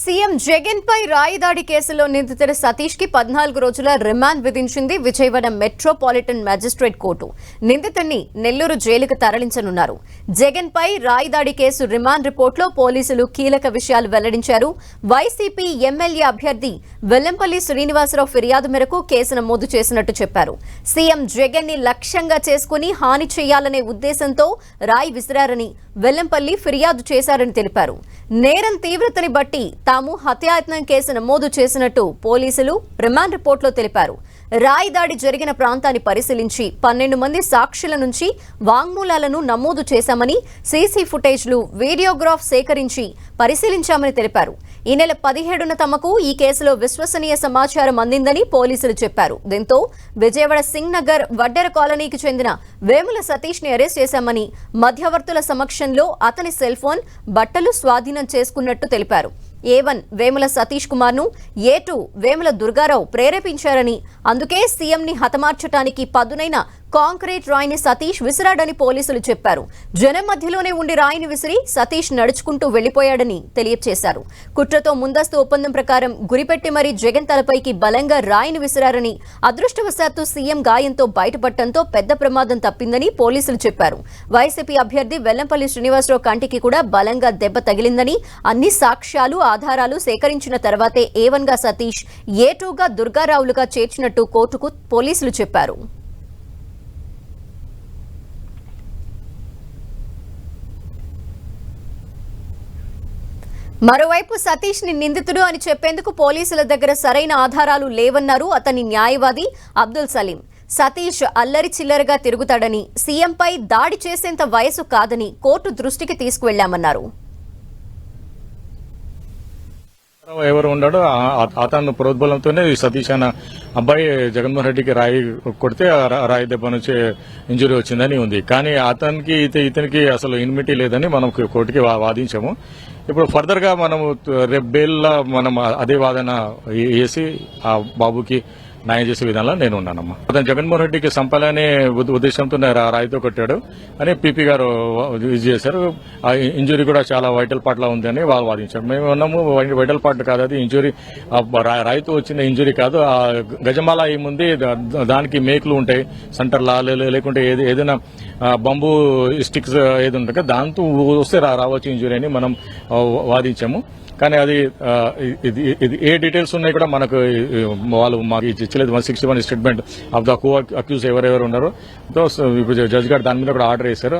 CM Jagan పై రాయిదాడి కేసులో నిందితుడు సతీష్కి పద్నాలుగు రోజుల రిమాండ్ విధించింది విజయవాడ మెట్రోపాలిటన్ మ్యాజిస్ట్రేట్ కోర్టు. నిందితుడిని నెల్లూరు జైలుకు తరలించనున్నారు. జగన్ పై రాయిదాడి కేసు రిమాండ్ రిపోర్టులో పోలీసులు కీలక విషయాలు వెల్లడించారు. వైసీపీ ఎమ్మెల్యే అభ్యర్థి వెల్లంపల్లి శ్రీనివాసరావు ఫిర్యాదు మేరకు కేసు నమోదు చేసినట్టు చెప్పారు. సీఎం జగన్ని లక్ష్యంగా చేసుకుని హాని చేయాలనే ఉద్దేశంతో రాయి విసిరారని వెల్లంపల్లి ఫిర్యాదు చేశారని తెలిపారు. నేరం తీవ్రతని బట్టి తాము హత్యాయత్నం కేసు నమోదు చేసినట్టు పోలీసులు రిమాండ్ రిపోర్టులో తెలిపారు. రాయి దాడి జరిగిన ప్రాంతాన్ని పరిశీలించి పన్నెండు మంది సాక్షుల నుంచి వాంగ్మూలాలను నమోదు చేశామని సీసీ ఫుటేజ్లు వీడియోగ్రాఫ్ సేకరించి పరిశీలించామని తెలిపారు. ఈ నెల పదిహేడున తమకు ఈ కేసులో విశ్వసనీయ సమాచారం అందిందని పోలీసులు చెప్పారు. దీంతో విజయవాడ సింగ్ నగర్ వడ్డెర కాలనీకి చెందిన వేముల సతీష్ని అరెస్ట్ చేశామని మధ్యవర్తుల సమక్షంలో అతని సెల్ ఫోన్ బట్టలు స్వాధీనం చేసుకున్నట్టు తెలిపారు. ఏ వన్ వేముల సతీష్ కుమార్ను ఏ టూ వేముల దుర్గారావు ప్రేరేపించారని అందుకే సీఎంని హతమార్చటానికి పదునైన కాంక్రీట్ రాయిని సతీష్ విసిరాడని పోలీసులు చెప్పారు. జనం మధ్యలోనే ఉండి రాయిని విసిరి సతీష్ నడుచుకుంటూ వెళ్ళిపోయాడని తెలియజేశారు కుట్రతో ముందస్తు ఒప్పందం ప్రకారం గురిపెట్టి మరీ జగన్ తలపైకి బలంగా రాయిని విసిరారని అదృష్టవశాత్తు సీఎం గాయంతో బయటపడటంతో పెద్ద ప్రమాదం తప్పిందని పోలీసులు చెప్పారు. వైసీపీ అభ్యర్థి వెల్లంపల్లి శ్రీనివాసరావు కంటికి కూడా బలంగా దెబ్బ తగిలిందని అన్ని సాక్ష్యాలు ఆధారాలు సేకరించిన తర్వాతే ఏ వన్గా సతీష్ ఏ టూగా దుర్గారావులుగా చేర్చినట్టు కోర్టుకు పోలీసులు చెప్పారు. మరోవైపు సతీష్ని నిందితుడు అని చెప్పేందుకు పోలీసుల దగ్గర సరైన ఆధారాలు లేవన్నారు అతని న్యాయవాది అబ్దుల్ సలీం. సతీష్ అల్లరి చిల్లరగా తిరుగుతాడని సీఎంపై దాడి చేసేంత వయసు కాదని కోర్టు దృష్టికి తీసుకువెళ్ళామన్నారు ఎవరు ఉన్నాడో అతను ప్రోద్బలంతోనే సతీష్ అన్న అబ్బాయి జగన్మోహన్ రెడ్డికి రాయి కొడితే రాయి దెబ్బ నుంచి ఇంజురీ వచ్చిందని ఉంది. కానీ అతనికి ఇతనికి అసలు ఇన్మిటీ లేదని మనం కోర్టుకి వాదించాము. ఇప్పుడు ఫర్దర్గా మనము రేపు బెయిల్ మనం అదే వాదన వేసి ఆ బాబుకి న్యాయం చేసే విధానంలో నేను ఉన్నానమ్మా. అతను జగన్మోహన్ రెడ్డికి సంపాలనే ఉద్దేశంతో రా- రాయితో కొట్టాడు. అని పీపీ గారు ఇది చేశారు. ఆ ఇంజురీ కూడా చాలా వైటల్ పార్ట్ ఉందని ఉంది అని వాళ్ళు వాదించారు. మేము ఉన్నాము వైటల్ పార్ట్ కాదు అది ఇంజురీ. రాయితో వచ్చిన ఇంజురీ కాదు. ఆ గజమాల ఏముంది? దానికి మేకులు ఉంటాయి. సెంటర్ లేకుంటే ఏది- ఏదైనా బంబు స్టిక్స్ ఏది ఉంటుంది దాంతో వస్తే రా- రావచ్చు ఇంజురీ అని మనం వాదించాము. కానీ అది ఇది ఇది ఏ డీటెయిల్స్ ఉన్నాయి కూడా మనకు వాళ్ళు మాకు ఇచ్చలేదు one sixty one statement of the co accused ఎవరెవరు ఉన్నారో. సో ఇప్పుడు జడ్జ్ గారు దాని మీద కూడా ఆర్డర్ చేశారు